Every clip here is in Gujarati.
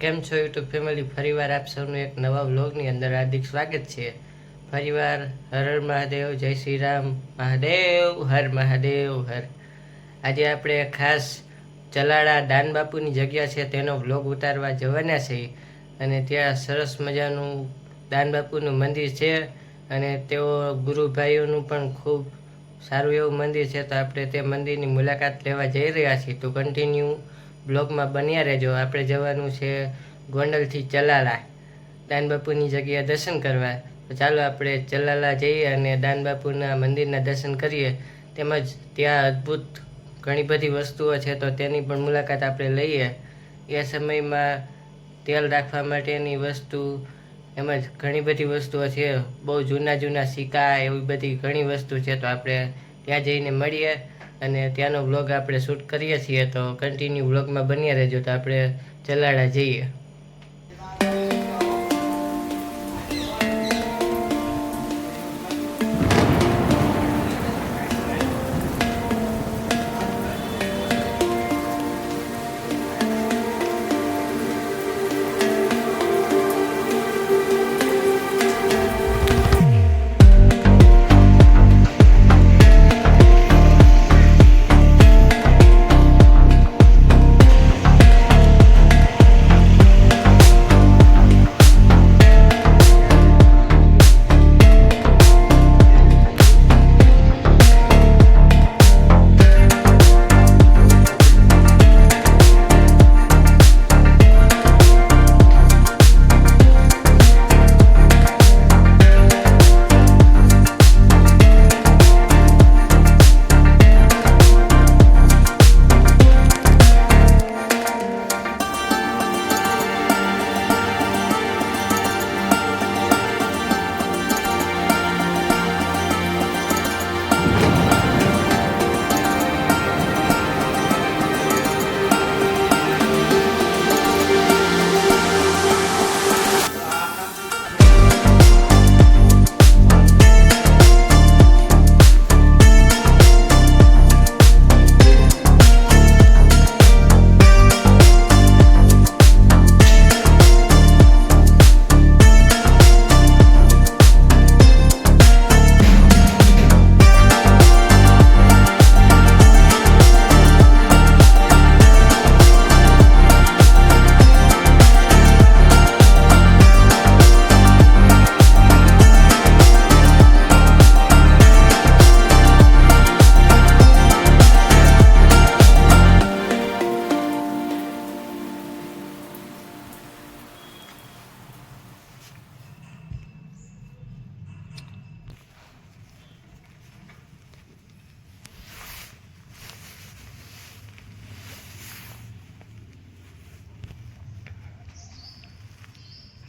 કેમ છો યુટ્યુબ ફેમિલી ફરીવાર આપ સૌનું એક નવા વ્લોગની અંદર હાર્દિક સ્વાગત છે. ફરીવાર હર હર મહાદેવ, જય શ્રી રામ. મહાદેવ, હર મહાદેવ, હર. આજે આપણે ખાસ ચલાડા દાન બાપુની જગ્યા છે, તેનો વ્લોગ ઉતારવા જવાના છે. અને ત્યાં સરસ મજાનું દાન બાપુનું મંદિર છે અને તેઓ ગુરુભાઈઓનું પણ ખૂબ સારું એવું મંદિર છે. તો આપણે તે મંદિરની મુલાકાત લેવા જઈ રહ્યા છીએ. તો કન્ટિન્યુ બ્લોગમાં બન્યા રહેજો. આપણે જવાનું છે ગોંડલથી ચલાલા. દાન બાપુની જગ્યાએ દર્શન કરવા. તો ચાલો આપણે ચલાલા જઈએ અને દાન બાપુના મંદિરના દર્શન કરીએ. તેમજ ત્યાં અદ્ભુત ઘણી બધી વસ્તુઓ છે, તો તેની પણ મુલાકાત આપણે લઈએ. એ સમયમાં તેલ રાખવા માટેની વસ્તુ એમજ ઘણી બધી વસ્તુઓ છે, બહુ જૂના જૂના સિક્કા એવી બધી ઘણી વસ્તુ છે, તો આપણે ત્યાં જઈને મળીએ. અને ત્યાંનો વ્લોગ આપણે શૂટ કરીએ છીએ, તો કન્ટિન્યુ વ્લોગમાં બન્યા રહેજો, તો આપણે ચલાડા જઈએ.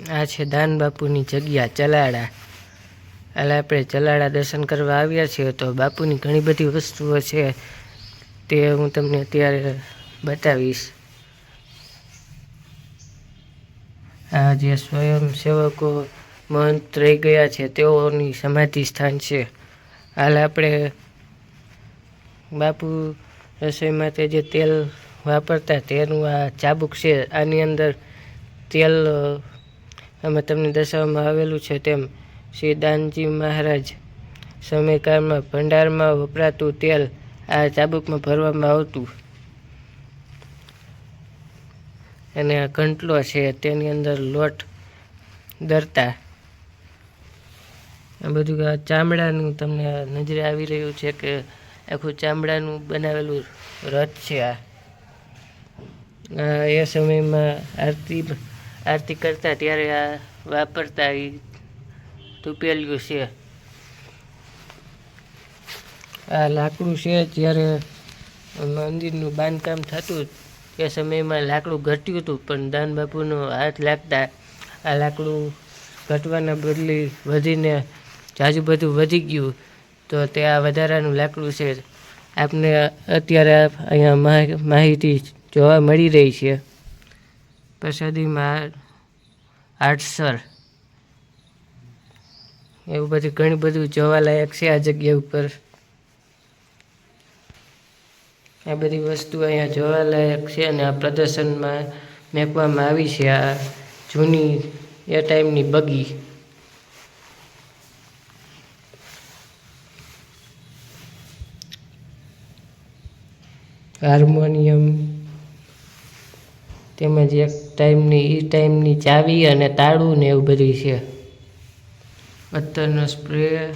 આ છે દાન બાપુની જગ્યા, ચલાડા. એટલે આપણે ચલાડા દર્શન કરવા આવ્યા છીએ તો બાપુની ઘણી બધી વસ્તુઓ છે તે હું તમને અત્યારે બતાવીશ. આ જે સ્વયંસેવકો મહંત રહી ગયા છે તેઓની સમાધિ સ્થાન છે. હાલ આપણે બાપુ રસોઈ માટે જે તેલ વાપરતા તેનું આ ચાબુક છે, આની અંદર તેલ અમે તમને દર્શાવવામાં આવેલું છે તેમ શ્રી દાનજી મહારાજ સમયકાળમાં ભંડારમાં વપરાતું તેલ આ ચાબુકમાં ભરવામાં આવતું. અને આ ઘંટલો છે તેની અંદર લોટ દરતા. આ બધું ચામડાનું તમને નજરે આવી રહ્યું છે કે આખું ચામડાનું બનાવેલું રથ છે આ એ સમયમાં આરતી આરતી કરતા ત્યારે આ વાપરતા એ તૂપેલું છે. આ લાકડું છે જ્યારે મંદિરનું બાંધકામ થતું તે સમયમાં લાકડું ઘટ્યું હતું, પણ દાન બાપુનો હાથ લાગતા આ લાકડું ઘટવાના બદલે વધીને જાજુ બધું વધી ગયું. તો તે આ વધારાનું લાકડું છે. આપને અત્યારે અહીંયા માહ- માહિતી જોવા મળી રહી છે. પ્રસાદીમાં આર્ટસર એવું બધું ઘણું બધું જોવાલાયક છે આ જગ્યા ઉપર. આ બધી વસ્તુ અહીંયા જોવાલાયક છે અને આ પ્રદર્શનમાં મેકવામાં આવી છે આ જૂની એ ટાઈમની બગી. હાર્મોનિયમ તેમજ એક ટાઈમની એ ટાઈમની ચાવી અને તાળું ને એવું બધું છે. અત્તરનો સ્પ્રે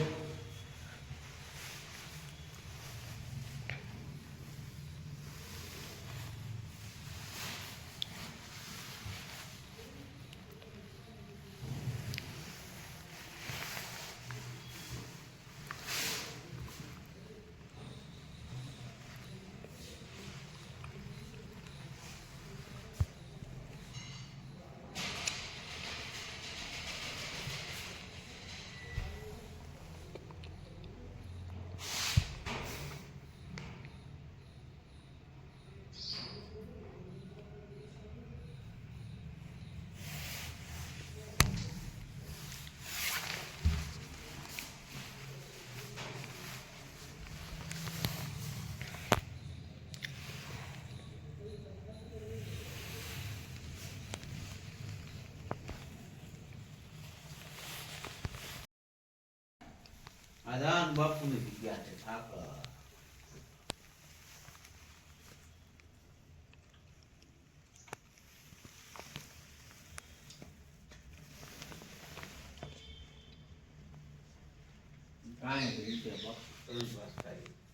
આદાન બાપુની જગ્યા છે ઠાકર કાંઈ રીતે બાપુ ત્રણ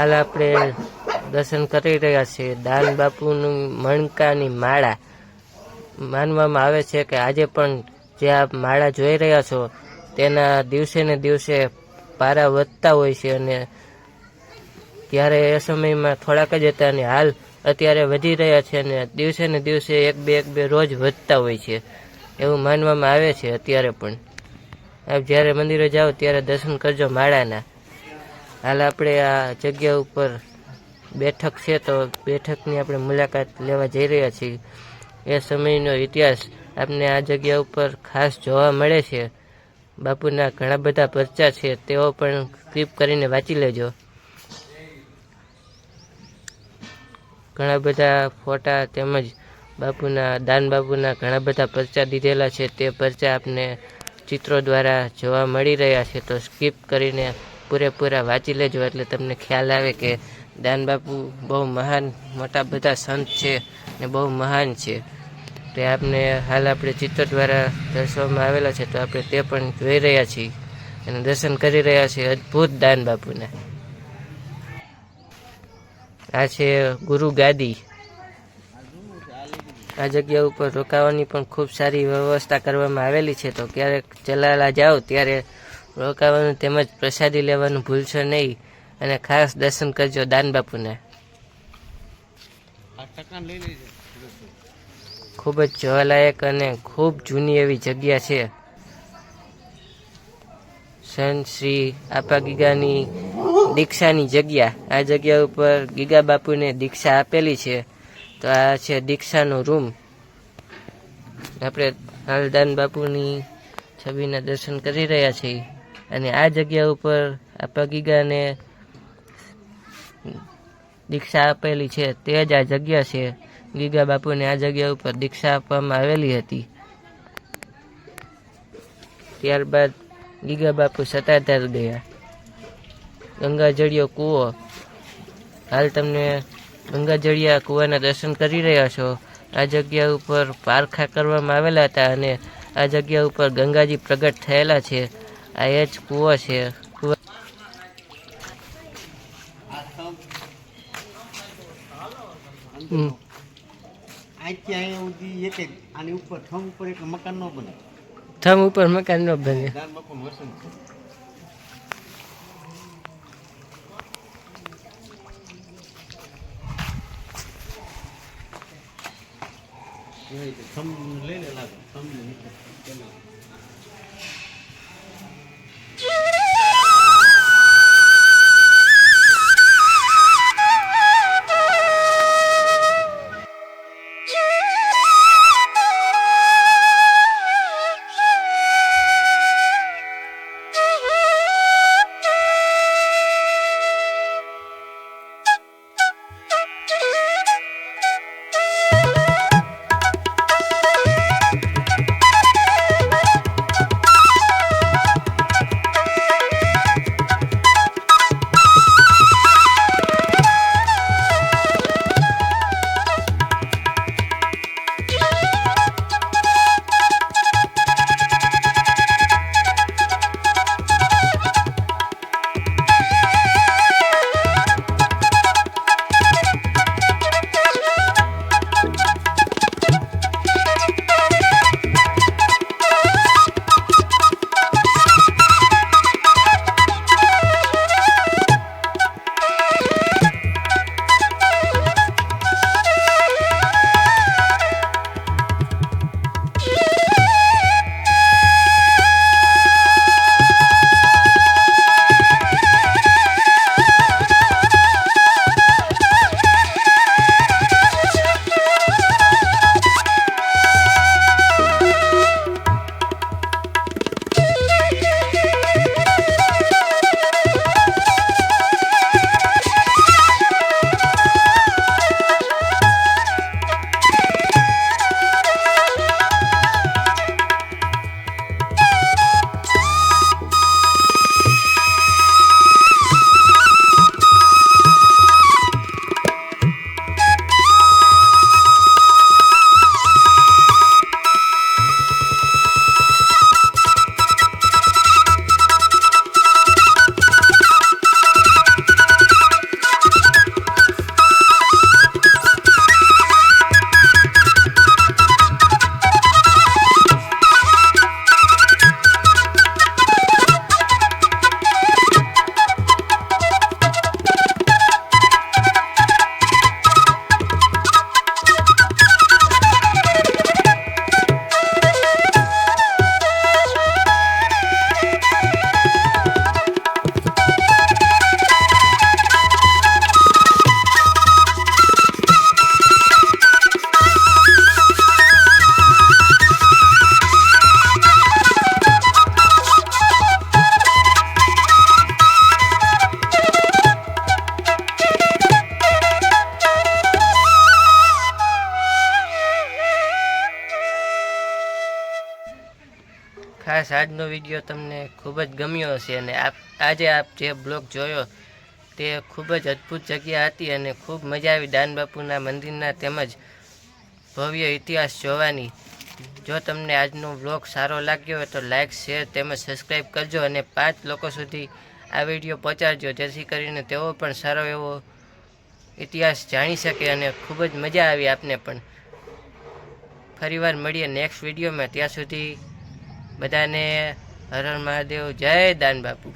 હાલ આપણે દર્શન કરી રહ્યા છીએ. દાન બાપુનું મણકાની માળા. માનવામાં આવે છે કે આજે પણ જે આ માળા જોઈ રહ્યા છો, તેના દિવસે ને દિવસે પારા વધતા હોય છે અને ત્યારે એ સમયમાં થોડાક જ હતા અને હાલ અત્યારે વધી રહ્યા છે અને દિવસે ને દિવસે એક બે એક બે રોજ વધતા હોય છે. એવું માનવામાં આવે છે અત્યારે પણ. આપ જ્યારે મંદિરે જાઓ ત્યારે દર્શન કરજો માળાના. હાલ આપણે આ જગ્યા ઉપર બેઠક છે તો બેઠકની આપણે મુલાકાત લેવા જઈ રહ્યા છીએ. એ સમયનો ઇતિહાસ આપને આ જગ્યા ઉપર ખાસ જોવા મળે છે. બાપુના ઘણા બધા પરચા છે, તેઓ પણ ક્લિપ કરીને વાંચી લેજો. ઘણા બધા ફોટા તેમજ બાપુના, દાન બાપુના ઘણા બધા પરચા દીધેલા છે, તે પરચા આપને ચિત્રો દ્વારા જોવા મળી રહ્યા છે, તો સ્કીપ કરીને પૂરેપૂરા વાંચી લેજો એટલે તમને ખ્યાલ આવે કે દાન બાપુ બહુ મહાન, મોટા બધા સંત છે ને બહુ મહાન છે. તે આપને હાલ આપણે ચિત્ર દ્વારા દર્શાવવામાં આવેલા છે તો આપણે તે પણ જોઈ રહ્યા છીએ અને દર્શન કરી રહ્યા છીએ અદ્ભુત દાન બાપુને. આ છે ગુરુ ગાદી. આ જગ્યા ઉપર રોકાવાની પણ ખૂબ સારી વ્યવસ્થા કરવામાં આવેલી છે તો ક્યારેક ચલાલા જાઓ ત્યારે રોકાવાનું તેમજ પ્રસાદી લેવાનું ભૂલશો નહીં અને ખાસ દર્શન કરજો દાન બાપુના. ખૂબ જ જોવાલાયક અને ખૂબ જૂની એવી જગ્યા છે. સંત શ્રી આપા ગીગાની દીક્ષાની જગ્યા. આ જગ્યા ઉપર ગીગા બાપુને દીક્ષા આપેલી છે. તો આ છે દીક્ષાનો રૂમ. આપણે હાલદાન બાપુની છબીના દર્શન કરી રહ્યા છીએ. અને આ જગ્યા ઉપર આપા ગીગાને દીક્ષા આપેલી છે. તે જ આ જગ્યા છે. ગીગા બાપુને આ જગ્યા ઉપર દીક્ષા આપવામાં આવેલી હતી. ત્યારબાદ ગીગા બાપુ સતાધાર ગયા. ગંગાજળિયો કૂવો. હાલ તમને ગંગાજળિયા કૂવાના દર્શન કરી રહ્યા છો. આ જગ્યા ઉપર પારખા કરવામાં આવેલા હતા અને આ જગ્યા ઉપર ગંગાજી પ્રગટ થયેલા છે. આ એ જ કૂવો છે ઉપર મકાન ન બને. થમ ઉપર મકાન ન બને. દાન બાપુનું વસન છે? એ રીતે થંભ લઈ લે લાગે થંભ વીડિયો તમને ખૂબ જ ગમ્યો હશે અને આપ આજે આપ જે બ્લોગ જોયો તે ખૂબ જ અદ્ભુત જગ્યા હતી અને ખૂબ મજા આવી દાન બાપુના મંદિરના તેમજ ભવ્ય ઇતિહાસ જોવાની. જો તમને આજનો બ્લોગ સારો લાગ્યો હોય તો લાઇક શેર તેમજ સબસ્ક્રાઈબ કરજો અને પાંચ લોકો સુધી આ વીડિયો પહોંચાડજો. જેથી કરીને તેઓ પણ સારો એવો ઇતિહાસ જાણી શકે અને ખૂબ જ મજા આવી આપને પણ. ફરીવાર મળીએ નેક્સ્ટ વિડીયોમાં. ત્યાં સુધી બધાને હર હર મહાદેવ જય દાન બાપુ